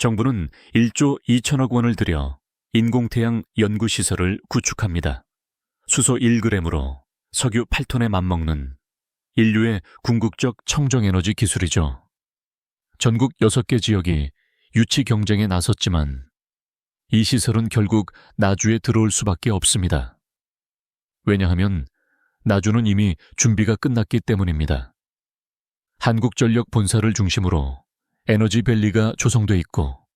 정부는 1조 2천억 원을 들여 인공태양 연구시설을 구축합니다. 수소 1g으로 석유 8톤에 맞먹는 인류의 궁극적 청정에너지 기술이죠. 전국 6개 지역이 유치 경쟁에 나섰지만 이 시설은 결국 나주에 들어올 수밖에 없습니다. 왜냐하면 나주는 이미 준비가 끝났기 때문입니다. 한국전력 본사를 중심으로 에너지 밸리가 조성돼 있고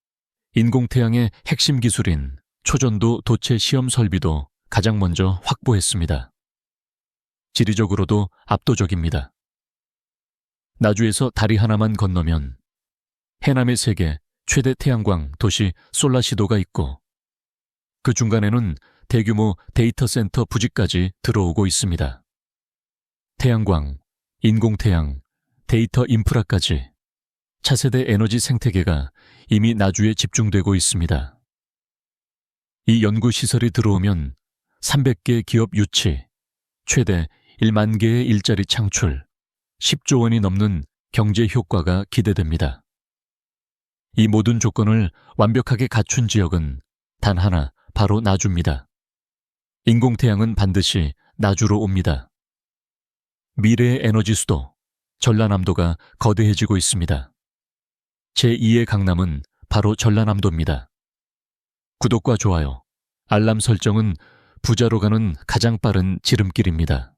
인공태양의 핵심 기술인 초전도 도체 시험 설비도 가장 먼저 확보했습니다. 지리적으로도 압도적입니다. 나주에서 다리 하나만 건너면 해남의 세계 최대 태양광 도시 솔라시도가 있고 그 중간에는 대규모 데이터 센터 부지까지 들어오고 있습니다. 태양광, 인공태양, 데이터 인프라까지 차세대 에너지 생태계가 이미 나주에 집중되고 있습니다. 이 연구시설이 들어오면 300개 기업 유치, 최대 1만 개의 일자리 창출, 10조 원이 넘는 경제 효과가 기대됩니다. 이 모든 조건을 완벽하게 갖춘 지역은 단 하나, 바로 나주입니다. 인공태양은 반드시 나주로 옵니다. 미래의 에너지 수도, 전라남도가 거대해지고 있습니다. 제2의 강남은 바로 전라남도입니다. 구독과 좋아요, 알람 설정은 부자로 가는 가장 빠른 지름길입니다.